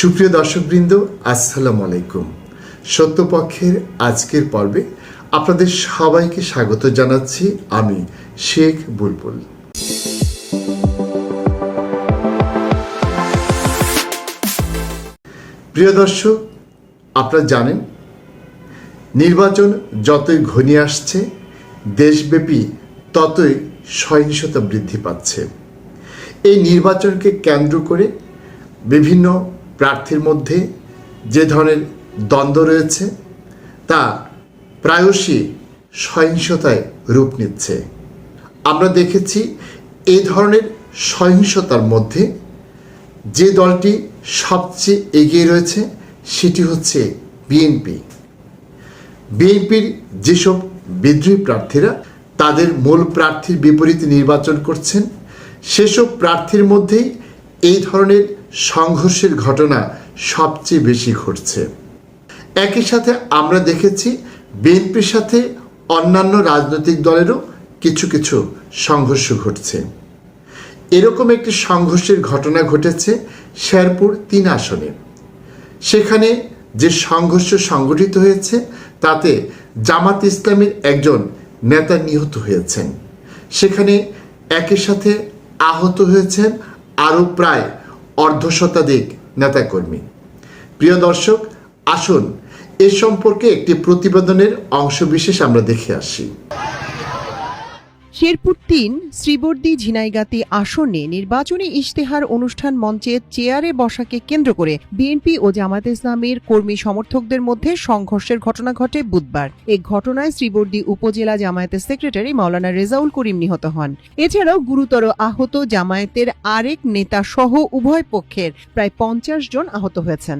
সুপ্রিয় দর্শকবৃন্দ, আসসালামু আলাইকুম। সত্যপক্ষের আজকের পর্বে আপনাদের সবাইকে স্বাগত জানাচ্ছি আমি শেখ বুলবুল। প্রিয় দর্শক, আপনারা জানেন, নির্বাচন যতই ঘনিয়ে আসছে, দেশব্যাপী ততই সহিংসতা বৃদ্ধি পাচ্ছে। এই নির্বাচনকে কেন্দ্র করে বিভিন্ন প্রার্থীর মধ্যে যে ধরনের দ্বন্দ্ব রয়েছে, তা প্রায়শই সহিংসতায় রূপ নিচ্ছে। আমরা দেখেছি এই ধরনের সহিংসতার মধ্যে যে দলটি সবচেয়ে এগিয়ে রয়েছে সেটি হচ্ছে বিএনপি। বিএনপির যেসব বিদ্রোহী প্রার্থীরা তাদের মূল প্রার্থীর বিপরীতে নির্বাচন করছেন, সেসব প্রার্থীর মধ্যেই এই ধরনের সংঘর্ষের ঘটনা সবচেয়ে বেশি ঘটছে। একই সাথে আমরা দেখেছি বিএনপির সাথে অন্যান্য রাজনৈতিক দলেরও কিছু কিছু সংঘর্ষ ঘটছে। এরকম একটি সংঘর্ষের ঘটনা ঘটেছে শেরপুর তিন আসনে। সেখানে যে সংঘর্ষ সংগঠিত হয়েছে, তাতে জামাত ইসলামের একজন নেতা নিহত হয়েছেন। সেখানে একই সাথে আহত হয়েছেন আরও প্রায় অর্ধশতাধিক নেতাকর্মী। প্রিয় দর্শক আসুন এ সম্পর্কে একটি প্রতিবেদনের অংশ বিশেষ আমরা দেখে আসি। শেরপুর তিন শ্রীবর্দী ঝিনাইগাতি আসনে নির্বাচনী ইশতেহার অনুষ্ঠান মঞ্চে চেয়ারে বসাকে কেন্দ্র করে বিএনপি ও জামাত ইসলামের কর্মী সমর্থকদের মধ্যে সংঘর্ষের ঘটনা ঘটে বুধবার। এই ঘটনায় শ্রীবর্দী উপজেলা জামায়াতের সেক্রেটারি মাওলানা রেজাউল করিম নিহত হন। এছাড়াও গুরুতর আহত জামায়াতের আরেক নেতা সহ উভয় পক্ষের প্রায় পঞ্চাশ জন আহত হয়েছেন।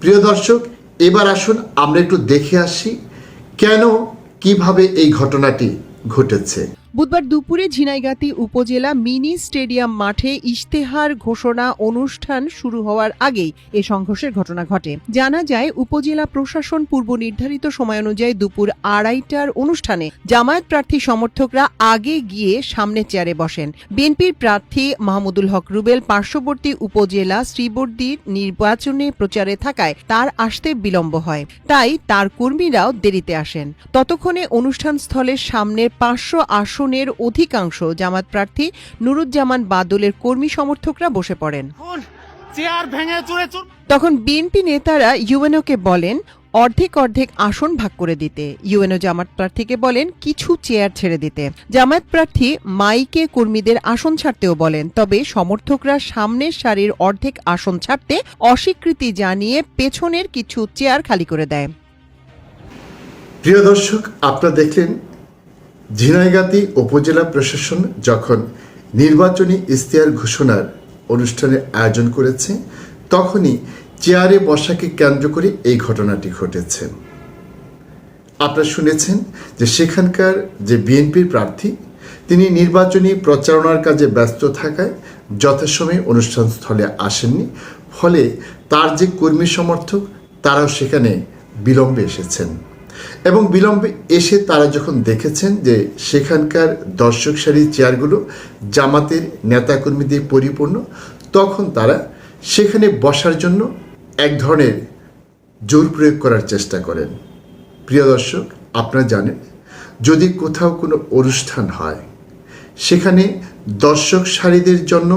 প্রিয় দর্শক, এবার আসুন আমরা একটু দেখে আসি কেন কীভাবে এই ঘটনাটি ঘটেছে? বুধবার দুপুরে ঝিনাইগাতি উপজেলা মিনি স্টেডিয়াম মাঠে ইশতেহার ঘোষণা অনুষ্ঠান শুরু হওয়ার আগেই এ সংঘর্ষের ঘটনা ঘটে। জানা যায়, উপজেলা প্রশাসন পূর্ব নির্ধারিত সময় অনুযায়ী দুপুর আড়াইটার অনুষ্ঠানে জামায়াত প্রার্থী সমর্থকরা আগে গিয়ে সামনে চেয়ারে বসেন। বিএনপির প্রার্থী মাহমুদুল হক রুবেল পার্শ্ববর্তী উপজেলা শ্রীবর্দীর নির্বাচনে প্রচারে থাকায় তার আসতে বিলম্ব হয়। তাই তার কর্মীরাও দেরিতে আসেন। ততক্ষণে অনুষ্ঠান স্থলের সামনের পাঁচশো আসনের অধিকাংশ জামাত প্রার্থী নুরুজ্জামান বাদলের কর্মী সমর্থকরা বসে পড়েন। তখন বিএনপি নেতারা ইউএনওকে বলেন অর্ধেক অর্ধেক আসন ভাগ করে দিতে। ইউএনও জামাত প্রার্থীকে বলেন কিছু চেয়ার ছেড়ে দিতে। জামায়াত প্রার্থী মাইকে কর্মীদের আসন ছাড়তেও বলেন তবে সমর্থকরা সামনের সারির অর্ধেক আসন ছাড়তে অস্বীকৃতি জানিয়ে পেছনের কিছু চেয়ার খালি করে দেয়। প্রিয় দর্শক আপনারা দেখলেন ঝিনাইগাতি উপজেলা প্রশাসন যখন নির্বাচনী ইশতেহার ঘোষণার অনুষ্ঠানের আয়োজন করেছে, তখনই চেয়ারে বসাকে কেন্দ্র করে এই ঘটনাটি ঘটেছে। আপনারা শুনেছেন যে সেখানকার যে বিএনপির প্রার্থী, তিনি নির্বাচনী প্রচারণার কাজে ব্যস্ত থাকায় যথাসময়ে অনুষ্ঠান স্থলে আসেননি, ফলে তার যে কর্মী সমর্থক, তারাও সেখানে বিলম্বে এসেছেন। এবং বিলম্বে এসে তারা যখন দেখেছেন যে সেখানকার দর্শক সারির চেয়ারগুলো জামাতের নেতাকর্মীদের পরিপূর্ণ, তখন তারা সেখানে বসার জন্য এক ধরনের জোর প্রয়োগ করার চেষ্টা করেন। প্রিয় দর্শক, আপনারা জানেন, যদি কোথাও কোনো অনুষ্ঠান হয়, সেখানে দর্শক সারিদের জন্য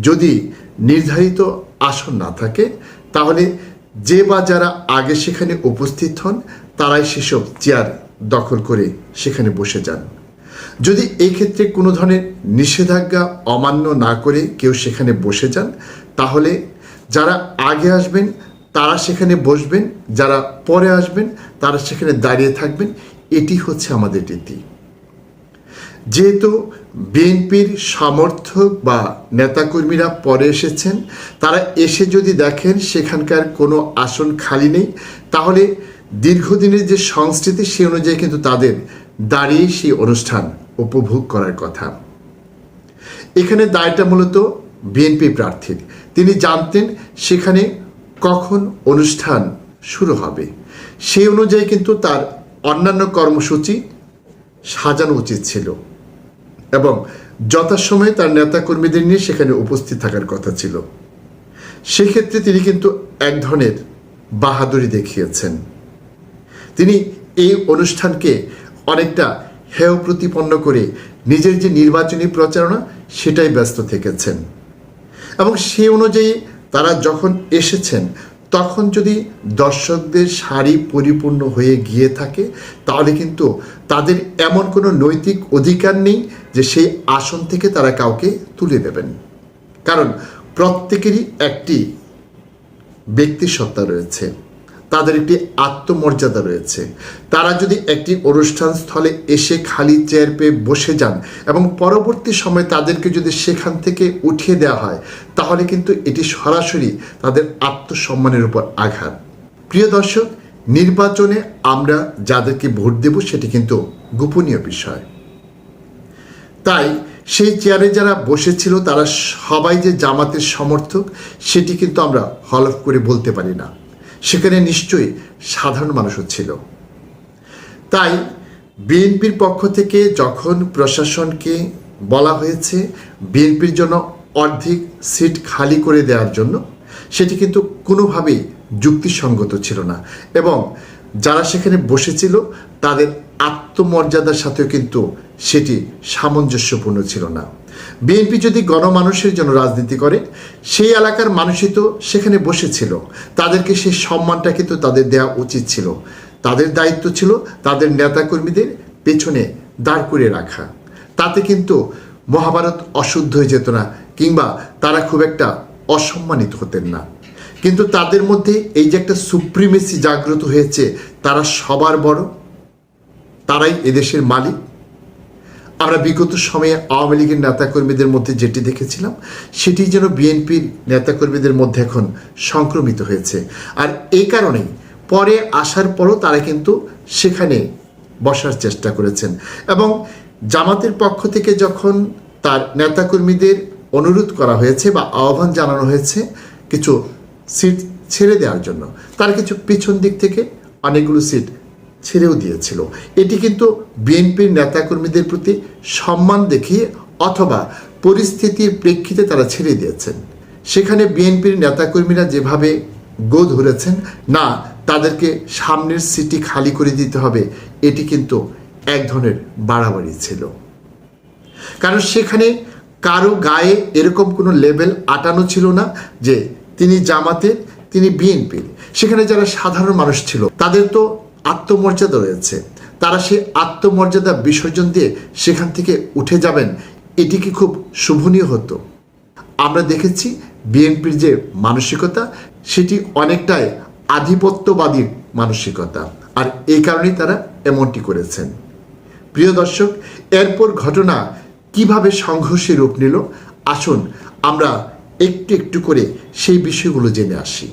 যদি নির্ধারিত আসন না থাকে, তাহলে যে বা যারা আগে সেখানে উপস্থিত হন তারাই সেসব চেয়ার দখল করে সেখানে বসে যান। যদি এই ক্ষেত্রে কোনো ধরনের নিষেধাজ্ঞা অমান্য না করে কেউ সেখানে বসে যান, তাহলে যারা আগে আসবেন, তারা সেখানে বসবেন, যারা পরে আসবেন, তারা সেখানে দাঁড়িয়ে থাকবেন, এটি হচ্ছে আমাদের রীতি। যেহেতু বিএনপির সমর্থক বা নেতাকর্মীরা পরে এসেছেন, তারা এসে যদি দেখেন সেখানকার কোনো আসন খালি নেই, তাহলে দীর্ঘদিনের যে সংস্কৃতি, সে অনুযায়ী কিন্তু তাদের দাঁড়িয়ে সেই অনুষ্ঠান উপভোগ করার কথা। এখানে দায়টা মূলত বিএনপি প্রার্থীর। তিনি জানতেন সেখানে কখন অনুষ্ঠান শুরু হবে। সেই অনুযায়ী কিন্তু তার অন্যান্য কর্মসূচি সাজানো উচিত ছিল এবং যথাসময়ে তার নেতাকর্মীদের নিয়ে সেখানে উপস্থিত থাকার কথা ছিল। সেক্ষেত্রে তিনি কিন্তু এক ধরনের বাহাদুরি দেখিয়েছেন। তিনি এই অনুষ্ঠানকে অনেকটা হেয় প্রতিপন্ন করে নিজের যে নির্বাচনী প্রচারণা, সেটাই ব্যস্ত থেকেছেন। এবং সে অনুযায়ী তারা যখন এসেছেন, তখন যদি দর্শকদের শাড়ি পরিপূর্ণ হয়ে গিয়ে থাকে, তাহলে কিন্তু তাদের এমন কোনো নৈতিক অধিকার নেই যে সেই আসন থেকে তারা কাউকে তুলে দেবেন। কারণ প্রত্যেকেরই একটি ব্যক্তি সত্তা রয়েছে। তাদের একটি আত্মমর্যাদা রয়েছে। তারা যদি একটি অনুষ্ঠান স্থলে এসে খালি চেয়ার পেয়ে বসে যান এবং পরবর্তী সময়ে তাদেরকে যদি সেখান থেকে উঠিয়ে দেওয়া হয়, তাহলে কিন্তু এটি সরাসরি তাদের আত্মসম্মানের উপর আঘাত। প্রিয় দর্শক, নির্বাচনে আমরা যাদেরকে ভোট দেব সেটি কিন্তু গোপনীয় বিষয়। তাই সেই চেয়ারে যারা বসেছিল, তারা সবাই যে জামাতের সমর্থক, সেটি কিন্তু আমরা হলফ করে বলতে পারি না। সেখানে নিশ্চয়ই সাধারণ মানুষও ছিল তাই বিএনপির পক্ষ থেকে যখন প্রশাসনকে বলা হয়েছে বিএনপির জন্য অর্ধেক সিট খালি করে দেওয়ার জন্য, সেটি কিন্তু কোনোভাবেই যুক্তিসঙ্গত ছিল না এবং যারা সেখানে বসেছিল তাদের আত্মমর্যাদার সাথেও কিন্তু সেটি সামঞ্জস্যপূর্ণ ছিল না। বিএনপি যদি গণমানুষের জন্য রাজনীতি করে, সেই এলাকার মানুষই তো সেখানে বসেছিল। তাদেরকে সেই সম্মানটা কিন্তু তাদের দেওয়া উচিত ছিল। তাদের দায়িত্ব ছিল তাদের নেতাকর্মীদের পেছনে দাঁড় করে রাখা। তাতে কিন্তু মহাভারত অশুদ্ধ হয়ে যেত না, কিংবা তারা খুব একটা অসম্মানিত হতেন না। কিন্তু তাদের মধ্যে এই যে একটা সুপ্রিমেসি জাগ্রত হয়েছে, তারা সবার বড়। তারাই এদেশের মালিক। আমরা বিগত সময়ে আওয়ামী লীগের নেতাকর্মীদের মধ্যে যেটি দেখেছিলাম, সেটি যেন বিএনপির নেতাকর্মীদের মধ্যে এখন সংক্রমিত হয়েছে। আর এই কারণেই পরে আসার পরও তারা কিন্তু সেখানে বসার চেষ্টা করেছেন। এবং জামাতের পক্ষ থেকে যখন তার নেতাকর্মীদের অনুরোধ করা হয়েছে বা আহ্বান জানানো হয়েছে কিছু সিট ছেড়ে দেওয়ার জন্য, তার কিছু পিছন দিক থেকে অনেকগুলো সিট ছেড়েও দিয়েছিল। এটি কিন্তু বিএনপির নেতাকর্মীদের প্রতি সম্মান দেখিয়ে অথবা পরিস্থিতির প্রেক্ষিতে তারা ছেড়ে দিয়েছেন। সেখানে বিএনপির নেতাকর্মীরা যেভাবে গো ধরেছেন, না, তাদেরকে সামনের সিটি খালি করে দিতে হবে, এটি কিন্তু এক ধরনের বাড়াবাড়ি ছিল। কারণ সেখানে কারও গায়ে এরকম কোনো লেভেল আটানো ছিল না যে তিনি জামাতের, তিনি বিএনপির। সেখানে যারা সাধারণ মানুষ ছিল, তাদের তো আত্মমর্যাদা রয়েছে। তারা সেই আত্মমর্যাদা বিসর্জন দিয়ে সেখান থেকে উঠে যাবেন, এটি কি খুব শুভনীয় হতো? আমরা দেখেছি বিএনপির যে মানসিকতা, সেটি অনেকটাই আধিপত্যবাদী মানসিকতা। আর এই কারণেই তারা এমনটি করেছেন। প্রিয় দর্শক, এরপর ঘটনা কীভাবে সংঘর্ষে রূপ নিল? আসুন আমরা একটু একটু করে সেই বিষয়গুলো জেনে আসি।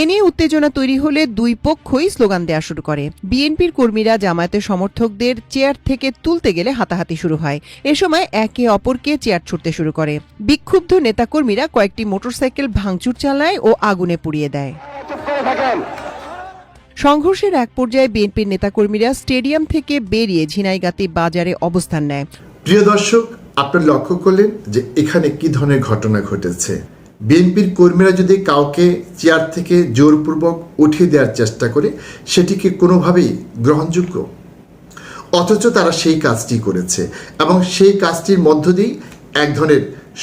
এ নিয়ে উত্তেজনা তৈরি হলে দুই পক্ষই স্লোগান দেওয়া শুরু করে। বিএনপির কর্মীরা জামায়াতের সমর্থকদের চেয়ার থেকে তুলতে গেলে হাতাহাতি শুরু হয়। এ সময় একে অপরকে চেয়ার ছুটতে শুরু করে। বিক্ষুব্ধ নেতাকর্মীরা কয়েকটি মোটরসাইকেল ভাঙচুর চালায় ও আগুনে পুড়িয়ে দেয়। সংঘর্ষের এক পর্যায়ে বিএনপির নেতাকর্মীরা স্টেডিয়াম থেকে বেরিয়ে ঝিনাইগাতি বাজারে অবস্থান নেয়। প্রিয় দর্শক, আপনারা লক্ষ্য করলেন যে এখানে কি ধরনের ঘটনা ঘটেছে। বিএনপির কর্মীরা যদি কাউকে চেয়ার থেকে জোরপূর্বক উঠিয়ে দেওয়ার চেষ্টা করে, সেটিকে কোনোভাবেই গ্রহণযোগ্য। অথচ তারা সেই কাজটি করেছে এবং সেই কাজটির মধ্য দিয়েই এক ধরনের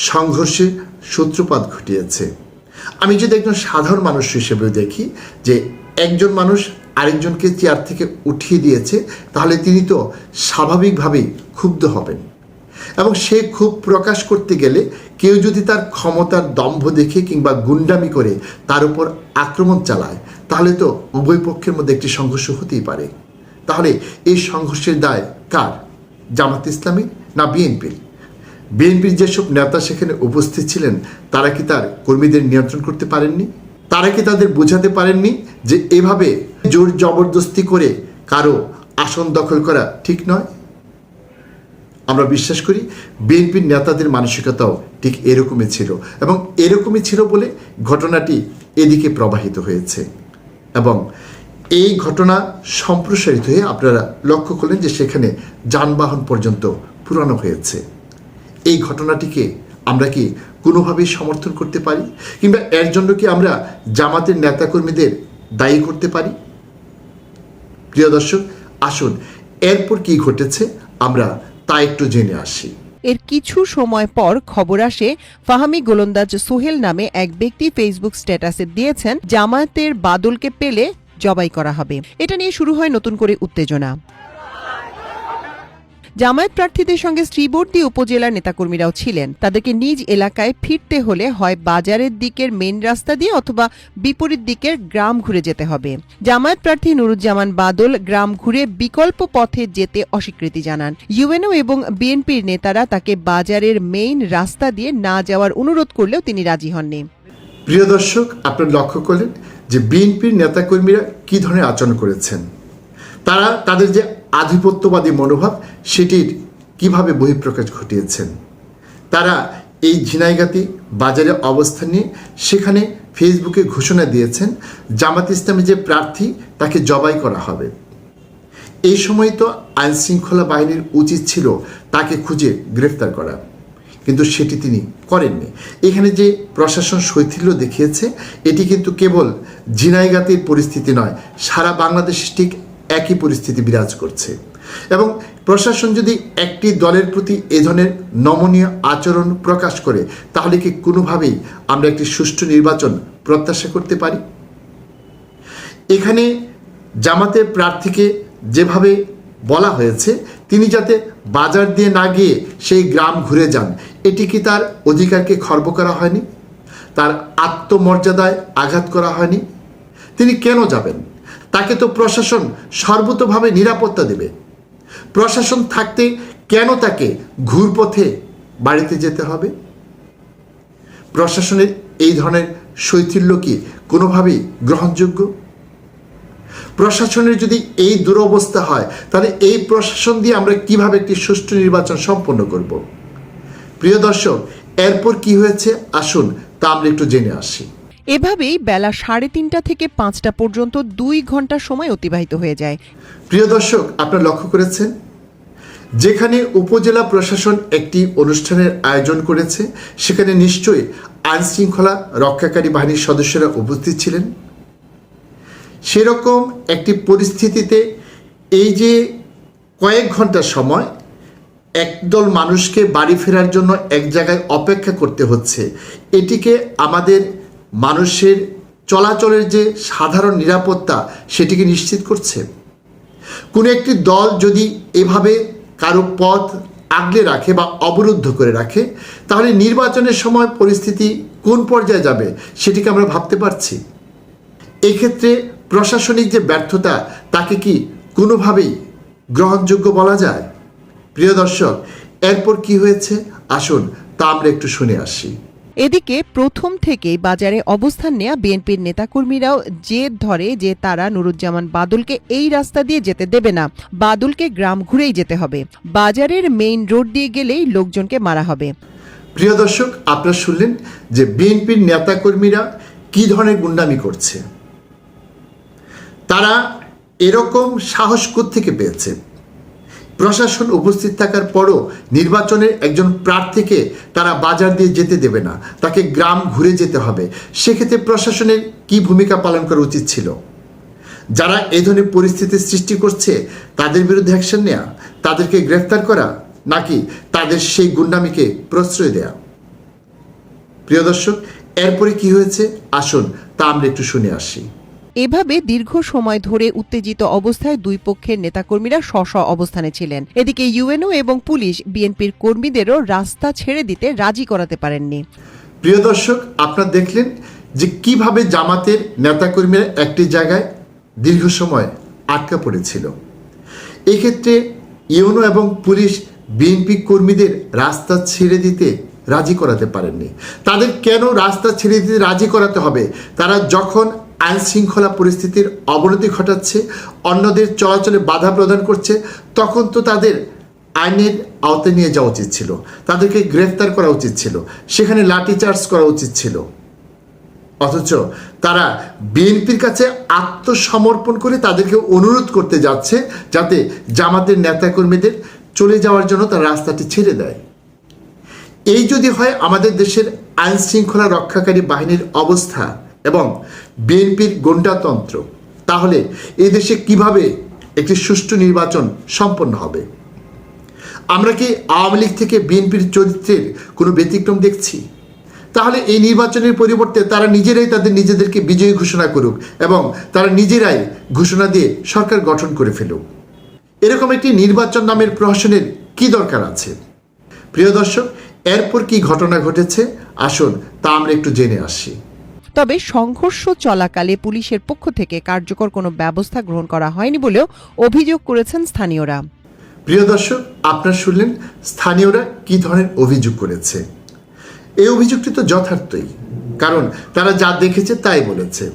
সংঘর্ষের সূত্রপাত ঘটিয়েছে। আমি যদি একজন সাধারণ মানুষ হিসেবে দেখি যে একজন মানুষ আরেকজনকে চেয়ার থেকে উঠিয়ে দিয়েছে, তাহলে তিনি তো স্বাভাবিকভাবেই ক্ষুব্ধ হবেন। এবং সে খুব প্রকাশ করতে গেলে কেউ যদি তার ক্ষমতার দম্ভ দেখে কিংবা গুন্ডামি করে তার উপর আক্রমণ চালায়, তাহলে তো উভয় পক্ষের মধ্যে একটি সংঘর্ষ হতেই পারে। তাহলে এই সংঘর্ষের দায় কার? জামাত ইসলামী না বিএনপির বিএনপির যেসব নেতা সেখানে উপস্থিত ছিলেন, তারা কি তার কর্মীদের নিয়ন্ত্রণ করতে পারেননি? তারা কি তাদের বোঝাতে পারেননি যে এভাবে জোর জবরদস্তি করে কারও আসন দখল করা ঠিক নয়? আমরা বিশ্বাস করি বিএনপির নেতাদের মানসিকতাও ঠিক এরকমই ছিল এবং এরকমই ছিল বলে ঘটনাটি এদিকে প্রবাহিত হয়েছে। এবং এই ঘটনা সম্প্রসারিত হয়ে আপনারা লক্ষ্য করলেন যে সেখানে যানবাহন পর্যন্ত পুরানো হয়েছে। এই ঘটনাটিকে আমরা কি কোনোভাবেই সমর্থন করতে পারি? কিংবা এর জন্য কি আমরা জামাতের নেতাকর্মীদের দায়ী করতে পারি? প্রিয় দর্শক, আসুন, এরপর কি ঘটেছে আমরা তা একটু জেনে আসি। এর কিছু সময় পর খবর আসে, ফাহামি গোলন্দাজ সোহেল নামে এক ব্যক্তি ফেসবুক স্ট্যাটাসে দিয়েছেন, জামায়াতের বাদলকে পেলে জবাই করা হবে। এটা নিয়ে শুরু হয় নতুন করে উত্তেজনা। জামায়াত প্রার্থীদের সঙ্গে শ্রীবর্দী উপজেলার নেতাকর্মীরাও ছিলেন। তাদেরকে নিজ এলাকায় ফিরতে হলে হয় বাজারের দিকের মেন রাস্তা দিয়ে অথবা বিপরীত দিকের গ্রাম ঘুরে যেতে হবে। জামায়াত প্রার্থী নুরুজ্জামান বাদল গ্রাম ঘুরে বিকল্প পথে যেতে অস্বীকৃতি জানান। ইউএনও এবং বিএনপির নেতারা তাকে বাজারের মেইন রাস্তা দিয়ে না যাওয়ার অনুরোধ করলেও তিনি রাজি হননি। প্রিয় দর্শক, আপনারা লক্ষ্য করলেন যে বিএনপির নেতাকর্মীরা কি ধরনের আচরণ করেছেন। তারা তাদের যে আধিপত্যবাদী মনোভাব, সেটির কীভাবে বহিঃপ্রকাশ ঘটিয়েছেন? তারা এই ঝিনাইগাতি বাজারে অবস্থান নিয়ে সেখানে ফেসবুকে ঘোষণা দিয়েছেন, জামাত ইসলামের যে প্রার্থী তাকে জবাই করা হবে। এই সময় তো আইন শৃঙ্খলা বাহিনীর উচিত ছিল তাকে খুঁজে গ্রেফতার করা, কিন্তু সেটি তিনি করেননি। এখানে যে প্রশাসন শৈথিল্য দেখিয়েছে, এটি কিন্তু কেবল ঝিনাইগাতির পরিস্থিতি নয়, সারা বাংলাদেশ ঠিক একই পরিস্থিতি বিরাজ করছে। এবং প্রশাসন যদি একটি দলের প্রতি এ ধরনের নমনীয় আচরণ প্রকাশ করে, তাহলে কি কোনোভাবেই আমরা একটি সুষ্ঠু নির্বাচন প্রত্যাশা করতে পারি? এখানে জামাতের প্রার্থীকে যেভাবে বলা হয়েছে, তিনি যাতে বাজার দিয়ে না গিয়ে সেই গ্রাম ঘুরে যান, এটি কি তার অধিকারকে খর্ব করা হয়নি? তার আত্মমর্যাদায় আঘাত করা হয়নি? তিনি কেন যাবেন? তাকে তো প্রশাসন সর্বতোভাবে নিরাপত্তা দেবে। প্রশাসন থাকতে কেন তাকে ঘুরপথে বাড়িতে যেতে হবে? প্রশাসনের এই ধরনের শৈথিল্য কি কোনোভাবেই গ্রহণযোগ্য? প্রশাসনের যদি এই দুরবস্থা হয়, তাহলে এই প্রশাসন দিয়ে আমরা কীভাবে একটি সুষ্ঠু নির্বাচন সম্পন্ন করব? প্রিয় দর্শক, এরপর কি হয়েছে? আসুন, তা আমরা একটু জেনে আসি। এভাবেই বেলা সাড়ে তিনটা থেকে পাঁচটা পর্যন্ত দুই ঘণ্টা সময় অতিবাহিত হয়ে যায়। প্রিয় দর্শক, আপনারা লক্ষ্য করেছেন? যেখানে উপজেলা প্রশাসন একটি অনুষ্ঠানের আয়োজন করেছে, সেখানে নিশ্চয়ই আইন শৃঙ্খলা রক্ষাকারী বাহিনীর সদস্যরা উপস্থিত ছিলেন। সেরকম একটি পরিস্থিতিতে এই যে কয়েক ঘণ্টা সময় একদল মানুষকে বাড়ি ফেরার জন্য এক জায়গায় অপেক্ষা করতে হচ্ছে, এটিকে আমাদের মানুষের চলাচলের যে সাধারণ নিরাপত্তা সেটিকে নিশ্চিত করছে। কোনো একটি দল যদি এভাবে কারও পথ আগলে রাখে বা অবরুদ্ধ করে রাখে, তাহলে নির্বাচনের সময় পরিস্থিতি কোন পর্যায়ে যাবে সেটিকে আমরা ভাবতে পারছি। এক্ষেত্রে প্রশাসনিক যে ব্যর্থতা, তাকে কি কোনোভাবেই গ্রহণযোগ্য বলা যায়? প্রিয় দর্শক, এরপর কি হয়েছে? আসুন তা আমরা একটু শুনে আসি। এদিকে প্রথম থেকেই বাজারে অবস্থান নেয়া বিএনপির নেতাকর্মীরাও জেদ ধরে যে তারা নুরুজ্জামান বাদলকে এই রাস্তা দিয়ে যেতে দেবে না। বাদলকে গ্রাম ঘুরেই যেতে হবে। বাজারের মেইন রোড দিয়ে গেলেই লোকজনকে মারা হবে। প্রিয় দর্শক, আপনারা শুনলেন যে বিএনপির নেতাকর্মীরা কি ধরনের গুন্ডামি করছে। তারা এরকম সাহস থেকে পেয়েছে? প্রশাসন উপস্থিত থাকার পরও নির্বাচনের একজন প্রার্থীকে তারা বাজার দিয়ে যেতে দেবে না। তাকে গ্রাম ঘুরে যেতে হবে। সেক্ষেত্রে প্রশাসনের কি ভূমিকা পালন করা উচিত ছিল? যারা এই ধরনের পরিস্থিতির সৃষ্টি করছে, তাদের বিরুদ্ধে অ্যাকশন নেওয়া তাদেরকে গ্রেফতার করা, নাকি তাদের সেই গুন্ডামিকে প্রশ্রয় দেয়া? প্রিয় দর্শক, এরপরে কি হয়েছে? আসুন, তা আমরা একটু শুনে আসি। এভাবে দীর্ঘ সময় ধরে উত্তেজিত অবস্থায় দুই পক্ষের নেতাকর্মীরা স্ব অবস্থানে ছিলেন। এদিকে ইউএনও এবং পুলিশ বিএনপির কর্মীদেরও রাস্তা ছেড়ে দিতে রাজি করাতে পারেননি। প্রিয় দর্শক, আপনারা দেখলেন যে কীভাবে জামাতের নেতাকর্মীরা একটি জায়গায় দীর্ঘ সময় আটকা পড়েছিল। এক্ষেত্রে ইউনো এবং পুলিশ বিএনপি কর্মীদের রাস্তা ছেড়ে দিতে রাজি করাতে পারেননি। তাদের কেন রাস্তা ছেড়ে দিতে রাজি করাতে হবে? তারা যখন আইন শৃঙ্খলা পরিস্থিতির অবনতি ঘটাচ্ছে, অন্যদের চলাচলে বাধা প্রদান করছে, তখন তো তাদের আইনের আওতায় নিয়ে যাওয়া উচিত ছিল। তাদেরকে গ্রেফতার করা উচিত ছিল। সেখানে লাঠিচার্জ করা উচিত ছিল। অথচ তারা বিএনপির কাছে আত্মসমর্পণ করে তাদেরকে অনুরোধ করতে যাচ্ছে, যাতে জামাতের নেতাকর্মীদের চলে যাওয়ার জন্য তার রাস্তাটি ছেড়ে দেয়। এই যদি হয়, আমাদের দেশের আইন শৃঙ্খলা রক্ষাকারী বাহিনীর অবস্থা এবং বিএনপির গণ্ডাতন্ত্র তাহলে এই দেশে কীভাবে একটি সুষ্ঠু নির্বাচন সম্পন্ন হবে? আমরা কি আওয়ামী লীগ থেকে বিএনপির চরিত্রের কোনো ব্যতিক্রম দেখছি? তাহলে এই নির্বাচনের পরিবর্তে তারা নিজেরাই তাদের নিজেদেরকে বিজয়ী ঘোষণা করুক এবং তারা নিজেরাই ঘোষণা দিয়ে সরকার গঠন করে ফেলুক। এরকম একটি নির্বাচন নামের প্রহসনের কি দরকার আছে? প্রিয় দর্শক, এরপর কি ঘটনা ঘটেছে? আসুন তা আমরা একটু জেনে আসি। তবে সংঘর্ষ চলাকালে পুলিশের পক্ষ থেকে কার্যকর কোনো ব্যবস্থা গ্রহণ করা হয়নি বলেও অভিযোগ করেছেন স্থানীয়রা। প্রিয় দর্শক, আপনারা শুনলেন স্থানীয়রা কি ধরনের অভিযোগ করেছে। এই অভিযোগটি তো যথার্থই, কারণ তারা যা দেখেছে তাই বলেছে।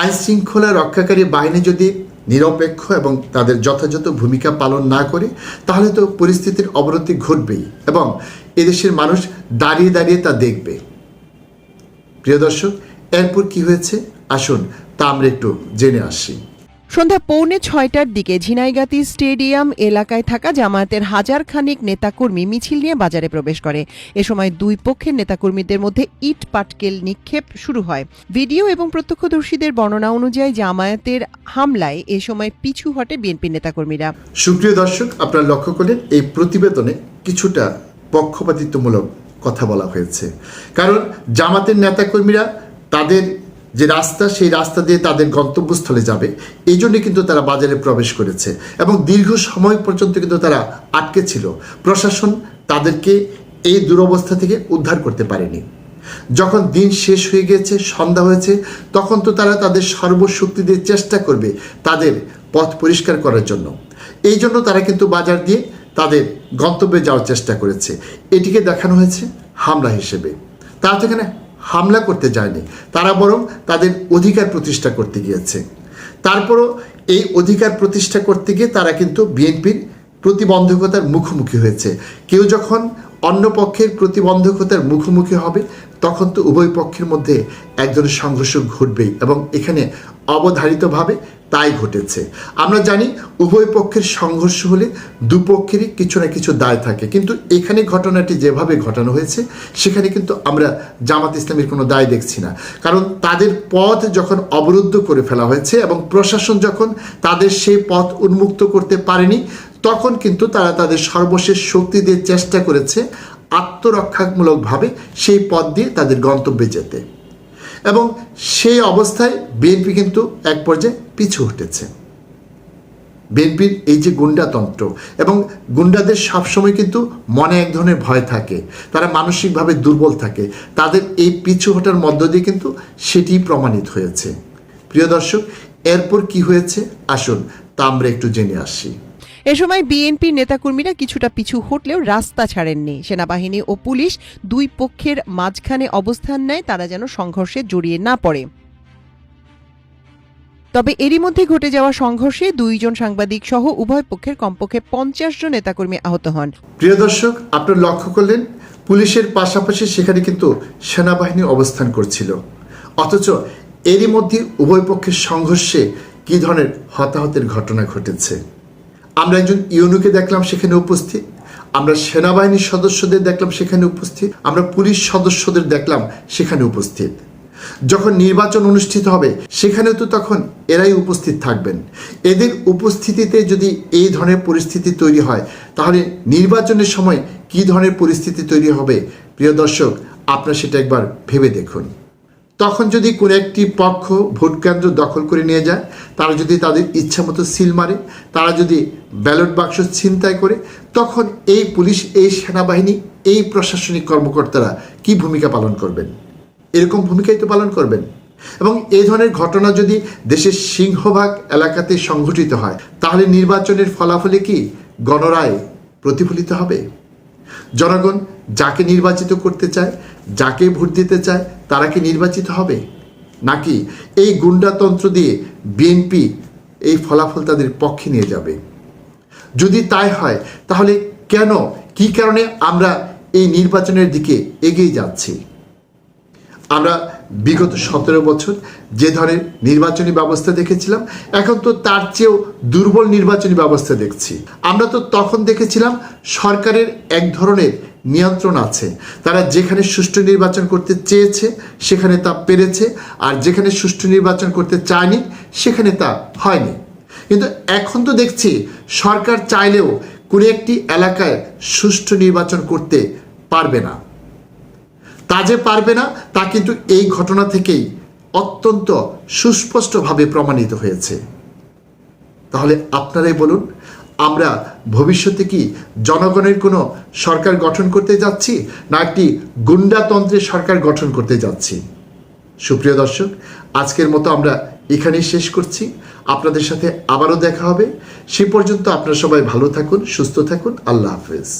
আইন শৃঙ্খলা রক্ষাকারী বাহিনী যদি নিরপেক্ষ এবং তাদের যথাযথ ভূমিকা পালন না করে, তাহলে তো পরিস্থিতির অবনতি ঘটবেই এবং এদেশের মানুষ দাঁড়িয়ে দাঁড়িয়ে তা দেখবে। প্রিয় দর্শক এরপর কি হয়েছে? আসুন তা আমরা একটু জেনে আসি। সন্ধ্যা পৌনে ছয়টার দিকে ঝিনাইগাতি স্টেডিয়াম এলাকায় থাকা জামায়াতের হাজার খানিক নেতাকর্মী মিছিল নিয়ে বাজারে প্রবেশ করে। এ সময় দুই পক্ষের নেতাকর্মীদের মধ্যে ইট পাটকেল নিক্ষেপ শুরু হয়। ভিডিও এবং প্রত্যক্ষদর্শীদের বর্ণনা অনুযায়ী জামায়াতের হামলায় এ সময় পিছু হটে বিএনপি নেতাকর্মীরা। সুপ্রিয় দর্শক আপনারা লক্ষ্য করলেন এই প্রতিবেদনে কিছুটা পক্ষপাতিত্বমূলক কথা বলা হয়েছে। কারণ জামাতের নেতাকর্মীরা তাদের যে রাস্তা, সেই রাস্তা দিয়ে তাদের গন্তব্যস্থলে যাবে। এই জন্য কিন্তু তারা বাজারে প্রবেশ করেছে এবং দীর্ঘ সময় পর্যন্ত কিন্তু তারা আটকে ছিল। প্রশাসন তাদেরকে এই দুরবস্থা থেকে উদ্ধার করতে পারেনি। যখন দিন শেষ হয়ে গিয়েছে সন্ধ্যা হয়েছে, তখন তো তারা তাদের সর্বশক্তি দিয়ে চেষ্টা করবে তাদের পথ পরিষ্কার করার জন্য। এই জন্য তারা কিন্তু বাজার দিয়ে তাদের গন্তব্যে যাওয়ার চেষ্টা করেছে। এটিকে দেখানো হয়েছে হামলা হিসেবে। তারা তো এখানে হামলা করতে যায়নি। তারা বরং তাদের অধিকার প্রতিষ্ঠা করতে গিয়েছে। তারপরও এই অধিকার প্রতিষ্ঠা করতে গিয়ে তারা কিন্তু বিএনপির প্রতিবন্ধকতার মুখোমুখি হয়েছে। কেউ যখন অন্য পক্ষের প্রতিবন্ধকতার মুখোমুখি হবে, তখন তো উভয় পক্ষের মধ্যে এক ধরনের সংঘর্ষ ঘটবেই এবং এখানে অবধারিতভাবে তাই ঘটেছে। আমরা জানি উভয় পক্ষের সংঘর্ষ হলে দুপক্ষেরই কিছু না কিছু দায় থাকে। কিন্তু এখানে ঘটনাটি যেভাবে ঘটানো হয়েছে, সেখানে কিন্তু আমরা জামাত ইসলামের কোনো দায় দেখছি না। কারণ তাদের পথ যখন অবরুদ্ধ করে ফেলা হয়েছে এবং প্রশাসন যখন তাদের সেই পথ উন্মুক্ত করতে পারেনি, তখন কিন্তু তারা তাদের সর্বশেষ শক্তি দিয়ে চেষ্টা করেছে আত্মরক্ষামূলকভাবে সেই পথ দিয়ে তাদের গন্তব্যে যেতে। এবং সেই অবস্থায় বিএনপি কিন্তু এক পর্যায়ে পিছু হটেছে। বিএনপির এই যে গুন্ডাতন্ত্র এবং গুন্ডাদের সবসময় কিন্তু মনে এক ধরনের ভয় থাকে, তারা মানসিকভাবে দুর্বল থাকে, তাদের এই পিছু হটার মধ্য দিয়ে কিন্তু সেটি প্রমাণিত হয়েছে। প্রিয় দর্শক, এরপর কি হয়েছে? আসুন, তা আমরা একটু জেনে আসি। এ সময় বিএনপির নেতাকর্মীরা কিছুটা পিছু হটলেও রাস্তা ছাড়েননি। সেনাবাহিনী ও পুলিশ দুই পক্ষের মাঝখানে অবস্থান নেয়, তারা যেন সংঘর্ষে জড়িয়ে না পড়ে। তবে এরই মধ্যে ঘটে যাওয়া সংঘর্ষে দুইজন সাংবাদিক সহ উভয় পক্ষের কমপক্ষে পঞ্চাশ জন নেতাকর্মী আহত হন। প্রিয় দর্শক, আপনারা লক্ষ্য করলেন, পুলিশের পাশাপাশি সেখানে কিন্তু সেনাবাহিনী অবস্থান করছিল। অথচ এরই মধ্যে উভয় পক্ষের সংঘর্ষে কী ধরনের হতাহতের ঘটনা ঘটেছে? আমরা একজন ইউনুকে দেখলাম, সেখানে উপস্থিত। আমরা সেনাবাহিনীর সদস্যদের দেখলাম, সেখানে উপস্থিত। আমরা পুলিশ সদস্যদের দেখলাম, সেখানে উপস্থিত। যখন নির্বাচন অনুষ্ঠিত হবে সেখানে তো তখন এরাই উপস্থিত থাকবেন। এদের উপস্থিতিতে যদি এই ধরনের পরিস্থিতি তৈরি হয়, তাহলে নির্বাচনের সময় কী ধরনের পরিস্থিতি তৈরি হবে? প্রিয় দর্শক, আপনারা সেটা একবার ভেবে দেখুন। তখন যদি কোনো একটি পক্ষ ভোট কেন্দ্র দখল করে নিয়ে যায়, তারা যদি তাদের ইচ্ছা মতো সিল মারে, তারা যদি ব্যালট বাক্স ছিনতাই করে, তখন এই পুলিশ, এই সেনাবাহিনী, এই প্রশাসনিক কর্মকর্তারা কি ভূমিকা পালন করবেন? এরকম ভূমিকাই তো পালন করবেন। এবং এই ধরনের ঘটনা যদি দেশের সিংহভাগ এলাকাতে সংঘটিত হয়, তাহলে নির্বাচনের ফলাফলে কি গণরায় প্রতিফলিত হবে? জনগণ যাকে নির্বাচিত করতে চায়, যাকে ভোট দিতে চায়, তারা কি নির্বাচিত হবে? নাকি এই গুন্ডাতন্ত্র দিয়ে বিএনপি এই ফলাফল তাদের পক্ষে নিয়ে যাবে? যদি তাই হয়, তাহলে কেন, কি কারণে আমরা এই নির্বাচনের দিকে এগিয়ে যাচ্ছি? আমরা বিগত সতেরো বছর যে ধরনের নির্বাচনী ব্যবস্থা দেখেছিলাম, এখন তো তার চেয়েও দুর্বল নির্বাচনী ব্যবস্থা দেখছি। আমরা তো তখন দেখেছিলাম সরকারের এক ধরনের নিয়ন্ত্রণ আছে। তারা যেখানে সুষ্ঠু নির্বাচন করতে চেয়েছে, সেখানে তা পেরেছে, আর যেখানে সুষ্ঠু নির্বাচন করতে চায়নি, সেখানে তা হয়নি। কিন্তু এখন তো দেখছি সরকার চাইলেও কোনো একটি এলাকায় সুষ্ঠু নির্বাচন করতে পারবে না। তা যে পারবে না, তা কিন্তু এই ঘটনা থেকেই অত্যন্ত সুস্পষ্টভাবে প্রমাণিত হয়েছে। তাহলে আপনারাই বলুন, আমরা ভবিষ্যতে কি জনগণের কোনো সরকার গঠন করতে যাচ্ছি না একটি গুন্ডাতন্ত্রের সরকার গঠন করতে যাচ্ছি? সুপ্রিয় দর্শক, আজকের মতো আমরা এখানেই শেষ করছি। আপনাদের সাথে আবারও দেখা হবে। সে পর্যন্ত আপনারা সবাই ভালো থাকুন, সুস্থ থাকুন। আল্লাহ হাফেজ।